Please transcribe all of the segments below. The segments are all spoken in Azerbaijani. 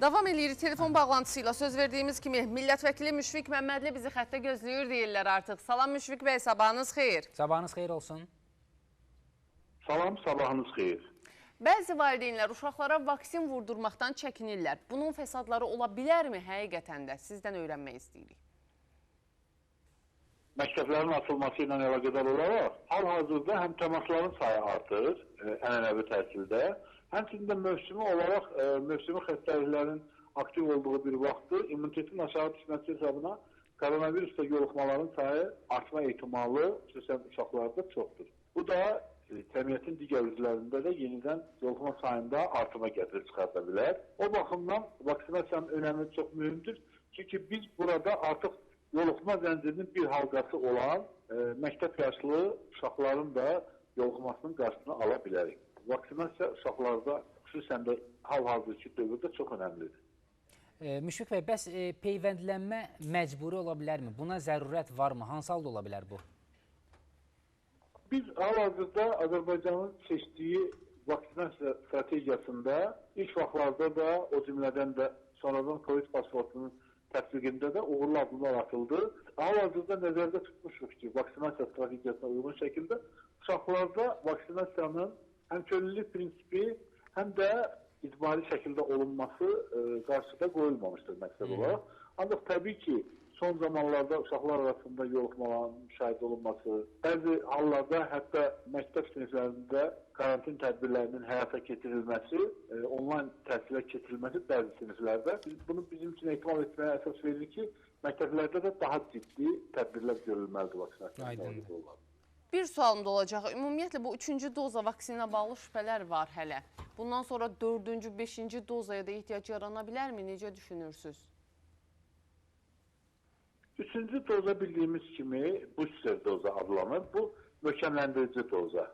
Davam eləyirik telefon bağlantısı ilə söz verdiyimiz kimi millət vəkili Müşfiq Məmmədli bizi xəttə gözləyir deyirlər artıq. Salam Müşfiq bəy, sabahınız xeyir. Sabahınız xeyir olsun. Salam, sabahınız xeyir. Bəzi valideynlər uşaqlara vaksin vurdurmaqdan çəkinirlər. Bunun fəsadları ola bilərmi həqiqətən də? Sizdən öyrənmək istəyirik. Məktəblərin açılması ilə əlaqədar olaraq hal-hazırda həm təmasların sayı artır e, ənənəvi təhsildə, həmçinin də mövsümi olaraq e, mövsümi xəstəliklərin aktiv olduğu bir vaxtdır immunitetin aşağı düşməsi hesabına koronavirusla yoluxmaların sayı artma ehtimalı xüsusən uşaqlarda çoxdur. Bu da e, cəmiyyətin digər üzvlərində də yenidən yoluxma sayında artıma gətirib çıxarda bilər. O baxımdan vaksinasiyanın önəmi çox mühümdür. Çünki biz burada artıq yoluxma zəncirinin bir halqası olan e, məktəb yaşlı uşaqların da yoluxmasının qarşısını ala bilərik. Vaksinasiya uşaqlarda xüsusən də hal-hazırki dövrdə çox önəmlidir. E, Müşfiq bəy, bəs e, peyvəndlənmə məcburi ola bilərmi? Buna zərurət varmı? Hansı halda ola bilər bu? Biz hal-hazırda Azərbaycanın seçdiyi vaksinasiya strategiyasında ilk vaxtlarda da o cümlədən də sonradan COVID pasportunun tətbiqində də uğurlu addımlar atıldı. Hal-hazırda nəzərdə tutmuşuq ki, vaksinasiya strategiyasına uyğun şəkildə uşaqlarda vaksinasiyanın həm könüllülük prinsipi, həm də icbari şəkildə olunması e, qarşıda qoyulmamışdır məqsəd olaraq. Ancaq təbii ki, son zamanlarda uşaqlar arasında yoluxmaların müşahidə olunması, bəzi hallarda hətta məktəb siniflərində karantin tədbirlərinin həyata keçirilməsi, e, onlayn təhsilə keçirilməsi bəzi siniflərdə bunu bizim üçün ehtimal etməyə əsas veririk ki, məktəblərdə də daha ciddi tədbirlər görülməlidir vaksinasiya. Aydındır. Bir sualım da olacaq. Ümumiyyətlə bu üçüncü doza vaksinlə bağlı şübhələr var hələ. Bundan sonra dördüncü, beşinci dozaya da ehtiyac yarana bilərmi? Necə düşünürsünüz? Üçüncü doza bildiyimiz kimi booster doza adlanır. Bu möhkəmləndirici doza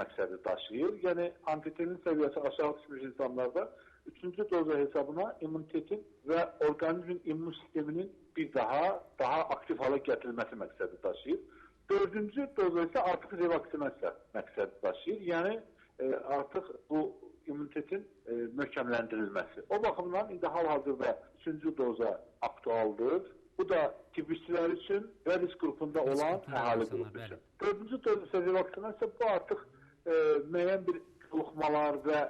məqsədi daşıyır. Yəni antitenin səviyyəsi aşağı düşmüş insanlarda üçüncü doza hesabına immunitetin və orqanizmin immun sisteminin bir daha daha aktiv hala gətirilməsi məqsədi daşıyır. Dördüncü doza isə artıq revaksinasiya məqsədi daşıyır. Yəni e, artıq bu immunitetin e, möhkəmləndirilməsi. O baxımdan indi hal-hazırda üçüncü doza aktualdır. Bu da tibbçilər üçün və risk qrupunda olan əhali qrupu üçün. Dördüncü doz isə revaksinasiya bu artıq e, müəyyən bir yoluxmalar və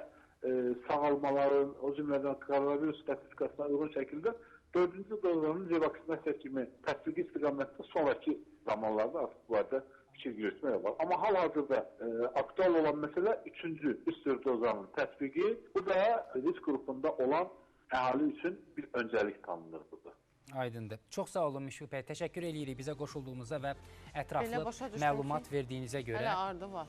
e, sağalmaların, o cümlədən koronavirus statistikasına uyğun şəkildə dördüncü dozanın revaksinasiya kimi tətbiqi istiqamətdə sonraki zamanlarda artıq bu barədə fikir yürütmək olar. Amma hal-hazırda e, aktual olan məsələ üçüncü booster dozanın tətbiqi. Bu da risk qrupunda olan əhali üçün bir öncəlik tanınır burada. Aydındır. Çox sağ olun Müşfiq bəy. Təşəkkür eləyirik bizə qoşulduğunuza və ətraflı məlumat ki, verdiyinizə görə. Hələ ardı var.